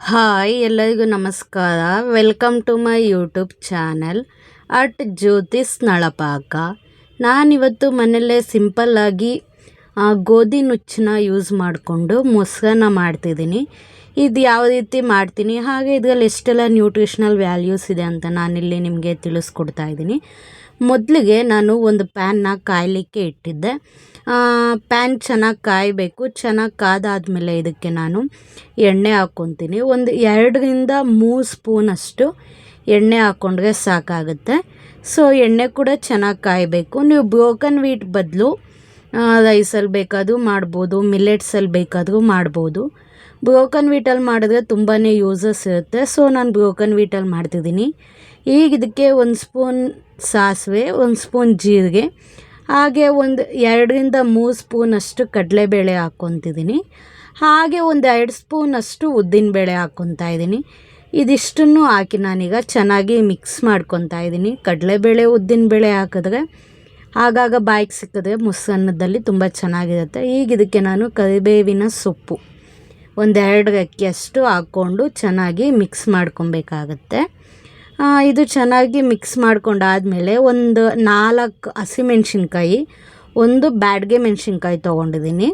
Hi ಎಲ್ಲರಿಗೂ ನಮಸ್ಕಾರ. Welcome to my YouTube channel at Jyothi's ನಳಪಾಕ ನಾನಿವತ್ತು ಮನೆಯಲ್ಲೇ ಸಿಂಪಲ್ಲಾಗಿ ಗೋಧಿ ನುಚ್ಚನ್ನ ಯೂಸ್ ಮಾಡಿಕೊಂಡು ಮೊಸರನ್ನ ಮಾಡ್ತಿದ್ದೀನಿ. ಇದು ಯಾವ ರೀತಿ ಮಾಡ್ತೀನಿ, ಹಾಗೆ ಇದರಲ್ಲಿ ಎಷ್ಟೆಲ್ಲ ನ್ಯೂಟ್ರಿಷನಲ್ ವ್ಯಾಲ್ಯೂಸ್ ಇದೆ ಅಂತ ನಾನಿಲ್ಲಿ ನಿಮಗೆ ತಿಳಿಸ್ಕೊಡ್ತಾ ಇದ್ದೀನಿ. ಮೊದಲಿಗೆ ನಾನು ಒಂದು ಪ್ಯಾನ್ನ ಕಾಯಲಿಕ್ಕೆ ಇಟ್ಟಿದ್ದೆ. ಪ್ಯಾನ್ ಚೆನ್ನಾಗಿ ಕಾಯಬೇಕು, ಚೆನ್ನಾಗಿ ಕಾದಾದಮೇಲೆ ಇದಕ್ಕೆ ನಾನು ಎಣ್ಣೆ ಹಾಕ್ಕೊತೀನಿ. ಒಂದು ಎರಡರಿಂದ ಮೂರು ಸ್ಪೂನಷ್ಟು ಎಣ್ಣೆ ಹಾಕ್ಕೊಂಡ್ರೆ ಸಾಕಾಗುತ್ತೆ. ಸೊ ಎಣ್ಣೆ ಕೂಡ ಚೆನ್ನಾಗಿ ಕಾಯಬೇಕು. ನೀವು ಬ್ರೋಕನ್ ವೀಟ್ ಬದಲು ರೈಸಲ್ಲಿ ಬೇಕಾದರೂ ಮಾಡ್ಬೋದು ಮಿಲ್ಲೆಟ್ಸಲ್ಲಿ ಬೇಕಾದರೂ ಮಾಡ್ಬೋದು. ಬ್ರೋಕನ್ ವೀಟಲ್ಲಿ ಮಾಡಿದ್ರೆ ತುಂಬಾ ಯೂಸಸ್ ಇರುತ್ತೆ. ಸೊ ನಾನು ಬ್ರೋಕನ್ ವೀಟಲ್ಲಿ ಮಾಡ್ತಿದ್ದೀನಿ. ಈಗ ಇದಕ್ಕೆ ಒಂದು ಸ್ಪೂನ್ ಸಾಸಿವೆ, ಒಂದು ಸ್ಪೂನ್ ಜೀರಿಗೆ, ಹಾಗೆ ಒಂದು ಎರಡರಿಂದ ಮೂರು ಸ್ಪೂನಷ್ಟು ಕಡಲೆಬೇಳೆ ಹಾಕ್ಕೊತಿದ್ದೀನಿ. ಹಾಗೆ ಒಂದು ಎರಡು ಸ್ಪೂನಷ್ಟು ಉದ್ದಿನಬೇಳೆ ಹಾಕ್ಕೊತಾ ಇದ್ದೀನಿ. ಇದಿಷ್ಟನ್ನು ಹಾಕಿ ನಾನೀಗ ಚೆನ್ನಾಗಿ ಮಿಕ್ಸ್ ಮಾಡ್ಕೊತಾ ಇದ್ದೀನಿ. ಕಡಲೆಬೇಳೆ, ಉದ್ದಿನಬೇಳೆ ಹಾಕಿದ್ರೆ ಆಗಾಗ ಬಾಯಿಗೆ ಸಿಕ್ಕಿದ್ರೆ ಮುಸ್ಸನ್ನದಲ್ಲಿ ತುಂಬ ಚೆನ್ನಾಗಿರುತ್ತೆ. ಈಗ ಇದಕ್ಕೆ ನಾನು ಕರಿಬೇವಿನ ಸೊಪ್ಪು ಒಂದೆರಡು ಅಕ್ಕಿಯಷ್ಟು ಹಾಕ್ಕೊಂಡು ಚೆನ್ನಾಗಿ ಮಿಕ್ಸ್ ಮಾಡ್ಕೊಬೇಕಾಗತ್ತೆ. ಇದು ಚೆನ್ನಾಗಿ ಮಿಕ್ಸ್ ಮಾಡ್ಕೊಂಡಾದಮೇಲೆ ಒಂದು ನಾಲ್ಕು ಹಸಿಮೆಣ್ಸಿನ್ಕಾಯಿ, ಒಂದು ಬ್ಯಾಡ್ಗೆ ಮೆಣಸಿನ್ಕಾಯಿ ತೊಗೊಂಡಿದ್ದೀನಿ.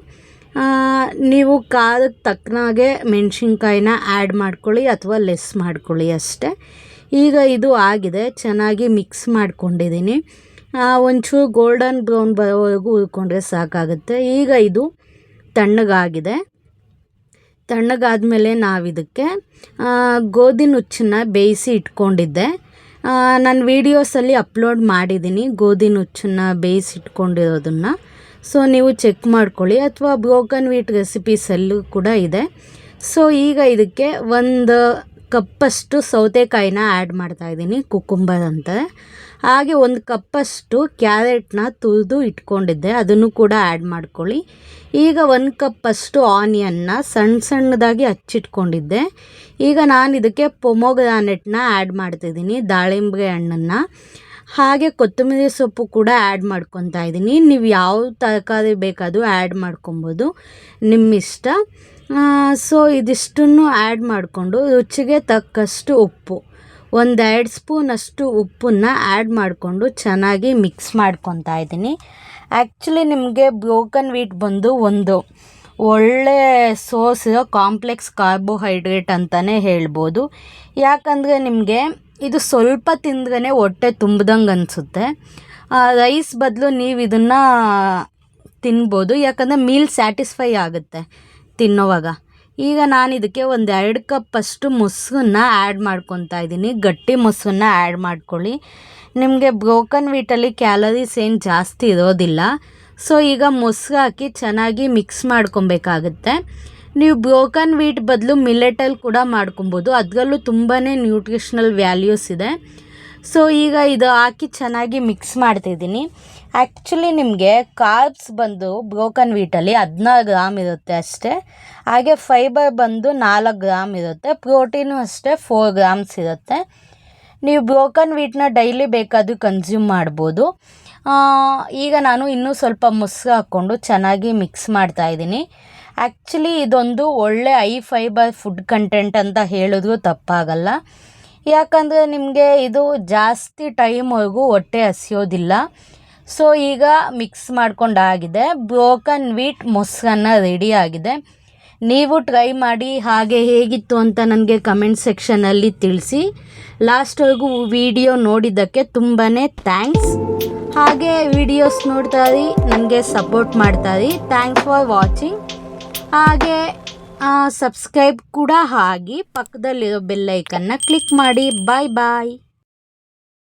ನೀವು ಖಾರಕ್ಕೆ ತಕ್ಕನಾಗೆ ಮೆಣಸಿನ್ಕಾಯಿನ ಆ್ಯಡ್ ಮಾಡ್ಕೊಳ್ಳಿ ಅಥವಾ ಲೆಸ್ ಮಾಡ್ಕೊಳ್ಳಿ ಅಷ್ಟೇ. ಈಗ ಇದು ಆಗಿದೆ, ಚೆನ್ನಾಗಿ ಮಿಕ್ಸ್ ಮಾಡ್ಕೊಂಡಿದ್ದೀನಿ. ಒಂಚೂರು ಗೋಲ್ಡನ್ ಬ್ರೌನ್ ಬರೋವರೆಗೂ ಹುರ್ಕೊಂಡ್ರೆ ಸಾಕಾಗುತ್ತೆ. ಈಗ ಇದು ತಣ್ಣಗಾಗಿದೆ. ತಣ್ಣಗಾದಮೇಲೆ ನಾವಿದಕ್ಕೆ ಗೋಧಿ ನುಚ್ಚನ್ನ ಬೇಯಿಸಿ ಇಟ್ಕೊಂಡಿದ್ದೆ. ನಾನು ವೀಡಿಯೋಸಲ್ಲಿ ಅಪ್ಲೋಡ್ ಮಾಡಿದ್ದೀನಿ ಗೋಧಿ ನುಚ್ಚನ್ನ ಬೇಯಿಸಿ ಇಟ್ಕೊಂಡಿರೋದನ್ನು ಸೊ ನೀವು ಚೆಕ್ ಮಾಡ್ಕೊಳ್ಳಿ. ಅಥವಾ ಬ್ರೋಕನ್ ವೀಟ್ ರೆಸಿಪೀಸಲ್ಲೂ ಕೂಡ ಇದೆ. ಸೊ ಈಗ ಇದಕ್ಕೆ ಒಂದು ಕಪ್ಪಷ್ಟು ಸೌತೆಕಾಯಿನ ಆ್ಯಡ್ ಮಾಡ್ತಾಯಿದ್ದೀನಿ ಕುಕುಂಬರ್ ಅಂತ ಹಾಗೆ ಒಂದು ಕಪ್ಪಷ್ಟು ಕ್ಯಾರೆಟ್ನ ತುರಿದು ಇಟ್ಕೊಂಡಿದ್ದೆ, ಅದನ್ನು ಕೂಡ ಆ್ಯಡ್ ಮಾಡ್ಕೊಳ್ಳಿ. ಈಗ ಒಂದು ಕಪ್ಪಷ್ಟು ಆನಿಯನ್ನ ಸಣ್ಣ ಸಣ್ಣದಾಗಿ ಹಚ್ಚಿಟ್ಕೊಂಡಿದ್ದೆ. ಈಗ ನಾನು ಇದಕ್ಕೆ ಪೊಮೊಗ್ರಾನೆಟ್ನ ಆ್ಯಡ್ ಮಾಡ್ತಿದ್ದೀನಿ ದಾಳಿಂಬೆ ಹಣ್ಣನ್ನು. ಹಾಗೆ ಕೊತ್ತಂಬರಿ ಸೊಪ್ಪು ಕೂಡ ಆ್ಯಡ್ ಮಾಡ್ಕೊತಾ ಇದ್ದೀನಿ. ನೀವು ಯಾವ ತರಕಾರಿ ಬೇಕಾದರೂ ಆ್ಯಡ್ ಮಾಡ್ಕೊಬೋದು ನಿಮ್ಮ ಇಷ್ಟ ಸೊ ಇದಿಷ್ಟನ್ನು ಆ್ಯಡ್ ಮಾಡಿಕೊಂಡು ರುಚಿಗೆ ತಕ್ಕಷ್ಟು ಉಪ್ಪು. ಒಂದೆರಡು ಸ್ಪೂನಷ್ಟು ಉಪ್ಪನ್ನು ಆ್ಯಡ್ ಮಾಡಿಕೊಂಡು ಚೆನ್ನಾಗಿ ಮಿಕ್ಸ್ ಮಾಡ್ಕೊತಾ ಇದ್ದೀನಿ. ಆ್ಯಕ್ಚುಲಿ ನಿಮಗೆ ಬ್ರೋಕನ್ ವೀಟ್ ಬಂದು ಒಂದು ಒಳ್ಳೆ ಸೋರ್ಸ್ ಕಾಂಪ್ಲೆಕ್ಸ್ ಕಾರ್ಬೋಹೈಡ್ರೇಟ್ ಅಂತಲೇ ಹೇಳ್ಬೋದು. ಯಾಕಂದರೆ ನಿಮಗೆ ಇದು ಸ್ವಲ್ಪ ತಿಂದ್ರೇ ಹೊಟ್ಟೆ ತುಂಬ್ದಂಗೆ ಅನಿಸುತ್ತೆ. ರೈಸ್ ಬದಲು ನೀವು ಇದನ್ನು ತಿನ್ಬೋದು. ಯಾಕಂದರೆ ಮೀಲ್ ಸ್ಯಾಟಿಸ್ಫೈ ಆಗುತ್ತೆ. ತಿನ್ನೋವಾಗ. ಈಗ ನಾನು ಇದಕ್ಕೆ ಒಂದು ಎರಡು ಕಪ್ಪಷ್ಟು ಮೊಸರನ್ನ ಆ್ಯಡ್ ಮಾಡ್ಕೊತಾ ಇದ್ದೀನಿ. ಗಟ್ಟಿ ಮೊಸರನ್ನ ಆ್ಯಡ್ ಮಾಡ್ಕೊಳ್ಳಿ. ನಿಮಗೆ ಬ್ರೋಕನ್ ವೀಟಲ್ಲಿ ಕ್ಯಾಲರೀಸ್ ಏನು ಜಾಸ್ತಿ ಇರೋದಿಲ್ಲ. ಸೊ ಈಗ ಮೊಸರು ಹಾಕಿ ಚೆನ್ನಾಗಿ ಮಿಕ್ಸ್ ಮಾಡ್ಕೊಬೇಕಾಗುತ್ತೆ. ನೀವು ಬ್ರೋಕನ್ ವೀಟ್ ಬದಲು ಮಿಲೆಟಲ್ಲಿ ಕೂಡ ಮಾಡ್ಕೊಬೋದು. ಅದರಲ್ಲೂ ತುಂಬಾ ನ್ಯೂಟ್ರಿಷ್ನಲ್ ವ್ಯಾಲ್ಯೂಸ್ ಇದೆ. ಸೊ ಈಗ ಇದು ಹಾಕಿ ಚೆನ್ನಾಗಿ ಮಿಕ್ಸ್ ಮಾಡ್ತಿದ್ದೀನಿ ಆ್ಯಕ್ಚುಲಿ ನಿಮಗೆ ಕಾರ್ಬ್ಸ್ ಬಂದು ಬ್ರೋಕನ್ ವೀಟಲ್ಲಿ ಹದಿನಾರು ಗ್ರಾಮ್ ಇರುತ್ತೆ ಅಷ್ಟೇ. ಹಾಗೆ ಫೈಬರ್ ಬಂದು ನಾಲ್ಕು ಗ್ರಾಮ್ ಇರುತ್ತೆ. ಪ್ರೋಟೀನು ಅಷ್ಟೇ ಫೋರ್ ಗ್ರಾಮ್ಸ್ ಇರುತ್ತೆ. ನೀವು ಬ್ರೋಕನ್ ವೀಟ್ನ ಡೈಲಿ ಬೇಕಾದರೂ ಕನ್ಸ್ಯೂಮ್ ಮಾಡ್ಬೋದು. ಈಗ ನಾನು ಇನ್ನೂ ಸ್ವಲ್ಪ ಮೊಸರು ಹಾಕ್ಕೊಂಡು ಚೆನ್ನಾಗಿ ಮಿಕ್ಸ್ ಮಾಡ್ತಾಯಿದ್ದೀನಿ ಆ್ಯಕ್ಚುಲಿ ಇದೊಂದು ಒಳ್ಳೆ ಐ ಫೈಬರ್ ಫುಡ್ ಕಂಟೆಂಟ್ ಅಂತ ಹೇಳಿದ್ರು ತಪ್ಪಾಗಲ್ಲ. ಯಾಕಂದರೆ ನಿಮಗೆ ಇದು ಜಾಸ್ತಿ ಟೈಮ್ವರೆಗೂ ಹೊಟ್ಟೆ ಹಸಿಯೋದಿಲ್ಲ. ಸೊ ಈಗ ಮಿಕ್ಸ್ ಮಾಡ್ಕೊಂಡಾಗಿದೆ. ಬ್ರೋಕನ್ ವೀಟ್ ಮೊಸರನ್ನ ರೆಡಿ ಆಗಿದೆ. ನೀವು ಟ್ರೈ ಮಾಡಿ ಹಾಗೆ ಹೇಗಿತ್ತು ಅಂತ ನನಗೆ ಕಮೆಂಟ್ ಸೆಕ್ಷನಲ್ಲಿ ತಿಳಿಸಿ. ಲಾಸ್ಟ್ವರೆಗೂ ವಿಡಿಯೋ ನೋಡಿದ್ದಕ್ಕೆ ತುಂಬಾ ಥ್ಯಾಂಕ್ಸ್ ಹಾಗೆ ವಿಡಿಯೋಸ್ ನೋಡ್ತಾ ನನಗೆ ಸಪೋರ್ಟ್ ಮಾಡ್ತಾ ಥ್ಯಾಂಕ್ಸ್ ಫಾರ್ ವಾಚಿಂಗ್ ಹಾಗೆ ಸಬ್ಸ್ಕ್ರೈಬ್ ಕೂಡ ಆಗಿ ಪಕ್ಕದಲ್ಲಿರೋ ಬೆಲ್ಲೈಕನ್ನ ಕ್ಲಿಕ್ ಮಾಡಿ. ಬಾಯ್ ಬಾಯ್